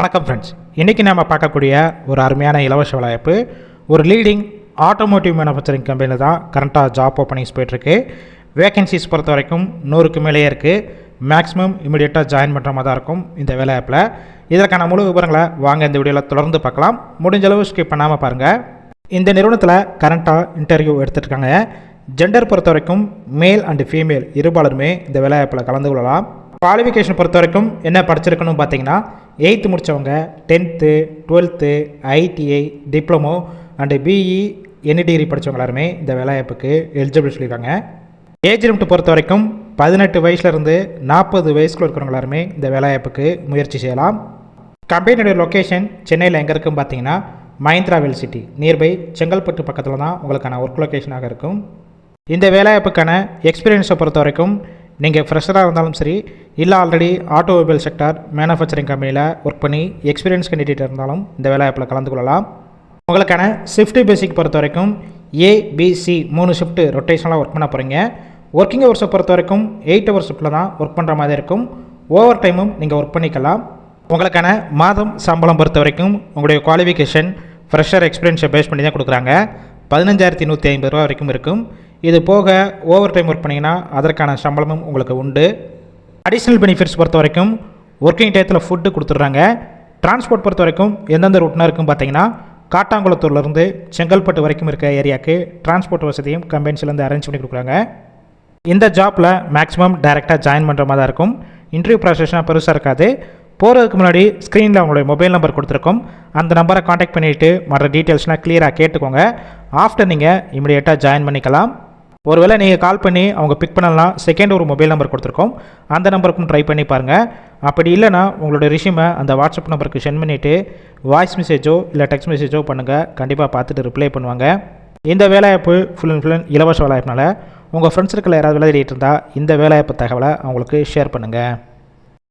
வணக்கம் ஃப்ரெண்ட்ஸ் இன்றைக்கி நம்ம பார்க்கக்கூடிய ஒரு அருமையான இலவச வேலைவாய்ப்பு ஒரு லீடிங் ஆட்டோமோட்டிவ் மேனுஃபேக்சரிங் கம்பெனியில் தான் கரண்ட்டாக ஜாப் ஓப்பனிங்ஸ் போயிட்டுருக்கு. வேகன்சிஸ் பொறுத்த வரைக்கும் நூறுக்கு மேலேயே இருக்குது மேக்ஸிமம் இமீடியட்டாக ஜாயின் பண்ணுற மாதிரி தான் இருக்கும் இந்த வேலைவாய்ப்பில் இதற்கான முழு விவரங்களை வாங்க இந்த வீடியோவில் தொடர்ந்து பார்க்கலாம். முடிஞ்ச அளவு ஸ்கிப் பண்ணாமல் பாருங்கள் இந்த நிறுவனத்தில் கரண்ட்டாக இன்டர்வியூ எடுத்துகிட்ருக்காங்க ஜெண்டர் பொறுத்த வரைக்கும் மேல் அண்டு ஃபீமேல் இருபாலருமே இந்த வேலைவாய்ப்பில் கலந்து கொள்ளலாம். குவாலிஃபிகேஷன் பொறுத்த வரைக்கும் என்ன படிச்சிருக்கணும் பார்த்தீங்கன்னா எயித்து முடித்தவங்க tenth twelfth ITI diploma and BE என்ன டிகிரி படித்தவங்க எல்லாருமே இந்த வேலைவாய்ப்புக்கு எலிஜிபிள் சொல்லியிருக்காங்க. ஏஜ் லிமிட் பொறுத்த வரைக்கும் பதினெட்டு வயசுலேருந்து நாற்பது வயசுக்குள்ள இருக்கிறவங்க எல்லாருமே இந்த வேலைவாய்ப்புக்கு முயற்சி செய்யலாம். கம்பெனியுடைய லொக்கேஷன் சென்னையில் எங்கே இருக்குன்னு பார்த்தீங்கன்னா Mahindra world city nearby Chengalpattu பக்கத்தில் தான் உங்களுக்கான ஒர்க் லொக்கேஷனாக இருக்கும். இந்த வேலைவாய்ப்புக்கான எக்ஸ்பீரியன்ஸை பொறுத்த வரைக்கும் நீங்கள் ஃப்ரெஷராக இருந்தாலும் சரி இல்லை ஆல்ரெடி ஆட்டோமொபைல் செக்டார் மேனுஃபேக்சரிங் கம்பெனியில் ஒர்க் பண்ணி எக்ஸ்பீரியன்ஸ் கேண்டிடேட் இருந்தாலும் இந்த வேலைவாய்ப்பில் கலந்து கொள்ளலாம். உங்களுக்கான ஷிஃப்ட் பேசிக் பொறுத்த வரைக்கும் ஏபிசி மூணு ஷிஃப்ட்டு ரொட்டேஷனலாக ஒர்க் பண்ண போகிறீங்க ஒர்க்கிங் ஹவர்ஸை பொறுத்த வரைக்கும் எயிட் ஹவர் ஷிஃப்ட்டில் தான் ஒர்க் பண்ணுற மாதிரி இருக்கும். ஓவர் டைமும் நீங்கள் ஒர்க் பண்ணிக்கலாம். உங்களுக்கான மாதம் சம்பளம் பொறுத்த வரைக்கும் உங்களுடைய குவாலிஃபிகேஷன் ஃப்ரெஷர் எக்ஸ்பீரியன்ஸை பேஸ் பண்ணி தான் கொடுக்குறாங்க. பதினஞ்சாயிரத்தி நூற்றி ஐம்பது ரூபா வரைக்கும் இருக்கும். இது போக ஓவர் டைம் ஒர்க் பண்ணிங்கன்னா அதற்கான சம்பளமும் உங்களுக்கு உண்டு. அடிஷ்னல் பெனிஃபிட்ஸ் பொறுத்த வரைக்கும் ஒர்க்கிங் டயத்தில் ஃபுட்டு கொடுத்துட்றாங்க. டிரான்ஸ்போர்ட் பொறுத்த வரைக்கும் எந்தெந்த ரூட்னா இருக்கும் பார்த்தீங்கன்னா காட்டாங்குளத்தூர்லேருந்து செங்கல்பட்டு வரைக்கும் இருக்க ஏரியாவுக்கு டிரான்ஸ்போர்ட் வசதியும் கம்பெனிஸ்லேருந்து அரேஞ்ச் பண்ணி கொடுக்குறாங்க. இந்த ஜாப்பில் மேக்ஸிமம் டைரெக்டாக ஜாயின் பண்ணுற மாதிரி தான் இருக்கும். இன்டர்வியூ ப்ராசஸ்னால் பெருசாக இருக்காது. போகிறதுக்கு முன்னாடி ஸ்க்ரீனில் அவங்களுடைய மொபைல் நம்பர் கொடுத்துருக்கோம். அந்த நம்பரை காண்டாக்ட் பண்ணிவிட்டு மற்ற டீட்டெயில்ஸ்லாம் க்ளியராக கேட்டுக்கோங்க. ஆஃப்டர் நீங்கள் இமிடியேட்டாக ஜாயின் பண்ணிக்கலாம். ஒருவேளை நீங்கள் கால் பண்ணி அவங்க பிக் பண்ணலாம் செகண்ட் ஒரு மொபைல் நம்பர் கொடுத்துருக்கோம். அந்த நம்பருக்கும் ட்ரை பண்ணி பாருங்கள் அப்படி இல்லைனா உங்களோட ரிஷ்யூமை அந்த வாட்ஸ்அப் நம்பருக்கு சென்ட் பண்ணிவிட்டு வாய்ஸ் மெசேஜோ இல்லை டெக்ஸ்ட் மெசேஜோ பண்ணுங்கள் கண்டிப்பாக பார்த்துட்டு ரிப்ளை பண்ணுவாங்க. இந்த வேலைவாய்ப்பு ஃபுல் அண்ட் ஃபுல் அண்ட் இலவச வேலைவாய்ப்புனால உங்கள் ஃப்ரெண்ட்ஸ் சர்க்கிளில் யாராவது வேலை தேடிட்டு இருந்தால் இந்த வேலைவாய்ப்பு தகவலை அவங்களுக்கு ஷேர் பண்ணுங்கள்